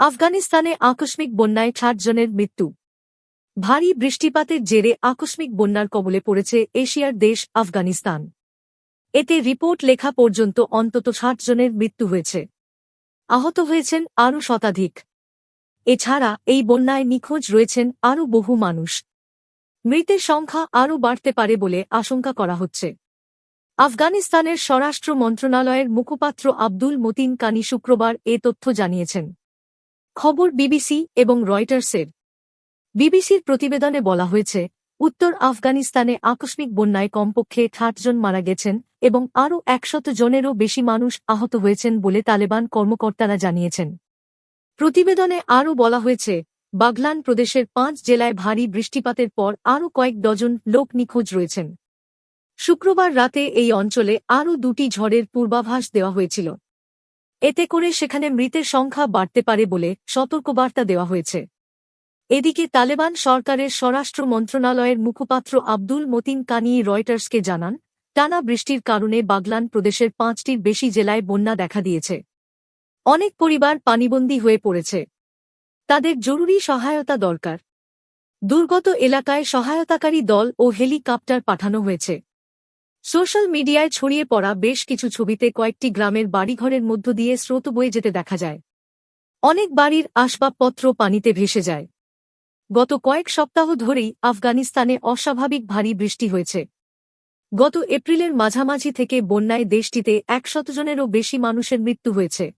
আফগানিস্তানে আকস্মিক বন্যায় ষাট জনের মৃত্যু। ভারী বৃষ্টিপাতের জেরে আকস্মিক বন্যার কবলে পড়েছে এশিয়ার দেশ আফগানিস্তান। এতে রিপোর্ট লেখা পর্যন্ত অন্তত ষাট জনের মৃত্যু হয়েছে। আহত হয়েছেন আরও শতাধিক। এছাড়া এই বন্যায় নিখোঁজ রয়েছেন আরও বহু মানুষ। মৃতের সংখ্যা আরও বাড়তে পারে বলে আশঙ্কা করা হচ্ছে। আফগানিস্তানের স্বরাষ্ট্র মন্ত্রণালয়ের মুখপাত্র আব্দুল মতিন কানি শুক্রবার এ তথ্য জানিয়েছেন। খবর বিবিসি এবং রয়টার্সের। বিবিসির প্রতিবেদনে বলা হয়েছে, উত্তর আফগানিস্তানে আকস্মিক বন্যায় কমপক্ষে ষাট জন মারা গেছেন এবং আরও একশত জনেরও বেশি মানুষ আহত হয়েছেন বলে তালেবান কর্মকর্তারা জানিয়েছেন। প্রতিবেদনে আরও বলা হয়েছে, বাগলান প্রদেশের পাঁচ জেলায় ভারী বৃষ্টিপাতের পর আরও কয়েক ডজন লোক নিখোঁজ রয়েছেন। শুক্রবার রাতে এই অঞ্চলে আরও দুটি ঝড়ের পূর্বাভাস দেওয়া হয়েছিল। এতে করে সেখানে মৃতের সংখ্যা বাড়তে পারে বলে সতর্কবার্তা দেওয়া হয়েছে। এদিকে তালেবান সরকারের স্বরাষ্ট্র মন্ত্রণালয়ের মুখপাত্র আব্দুল মতিন কানি রয়টার্সকে জানান, টানা বৃষ্টির কারণে বাগলান প্রদেশের পাঁচটির বেশি জেলায় বন্যা দেখা দিয়েছে। অনেক পরিবার পানিবন্দী হয়ে পড়েছে। তাদের জরুরি সহায়তা দরকার। দুর্গত এলাকায় সহায়তাকারী দল ও হেলিকপ্টার পাঠানো হয়েছে। সোশ্যাল মিডিয়ায় ছড়িয়ে পড়া বেশ কিছু ছবিতে কয়েকটি গ্রামের বাড়িঘরের মধ্য দিয়ে স্রোত বয়ে যেতে দেখা যায়। অনেক বাড়ির আসবাবপত্র পানিতে ভেসে যায়। গত কয়েক সপ্তাহ ধরেই আফগানিস্তানে অস্বাভাবিক ভারী বৃষ্টি হয়েছে। গত এপ্রিলের মাঝামাঝি থেকে বন্যায় দেশটিতে একশত জনেরও বেশি মানুষের মৃত্যু হয়েছে।